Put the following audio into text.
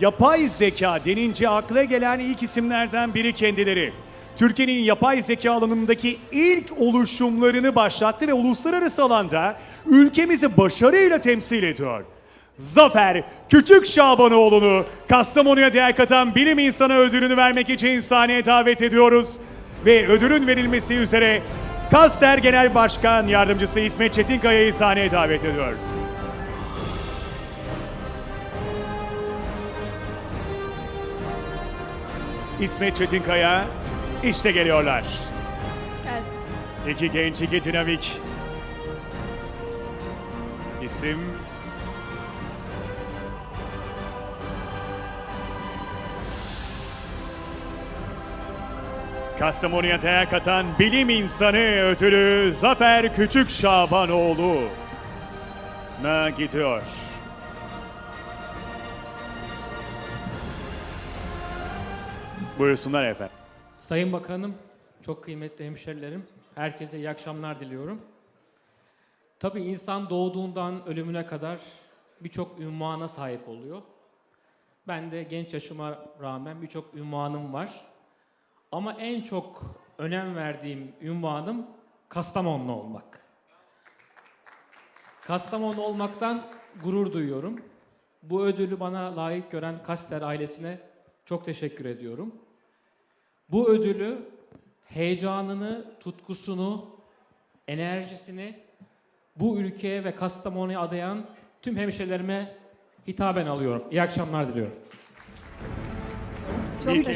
Yapay zeka denince akla gelen ilk isimlerden biri kendileri. Türkiye'nin yapay zeka alanındaki ilk oluşumlarını başlattı ve uluslararası alanda ülkemizi başarıyla temsil ediyor. Zafer Küçük Şabanoğlu'nu Kastamonu'ya değer katan bilim insanı ödülünü vermek için sahneye davet ediyoruz. Ve ödülün verilmesi üzere Kaster Genel Başkan Yardımcısı İsmet Çetinkaya'yı sahneye davet ediyoruz. İsmet Çetinkaya işte geliyorlar. Hoş geldin. İki genç, iki dinamik. İsim... Kastamonu'ya değer katan bilim insanı ödülü Zafer Küçük Şabanoğlu na gidiyor. Buyursunlar efendim. Sayın Bakanım, çok kıymetli hemşerilerim, herkese iyi akşamlar diliyorum. Tabii insan doğduğundan ölümüne kadar birçok ünvana sahip oluyor. Ben de genç yaşıma rağmen birçok ünvanım var. Ama en çok önem verdiğim ünvanım Kastamonlu olmak. Kastamonu olmaktan gurur duyuyorum. Bu ödülü bana layık gören Kaster ailesine çok teşekkür ediyorum. Bu ödülü heyecanını, tutkusunu, enerjisini bu ülkeye ve Kastamonu'ya adayan tüm hemşerilerime hitaben alıyorum. İyi akşamlar diliyorum. Çok teşekkür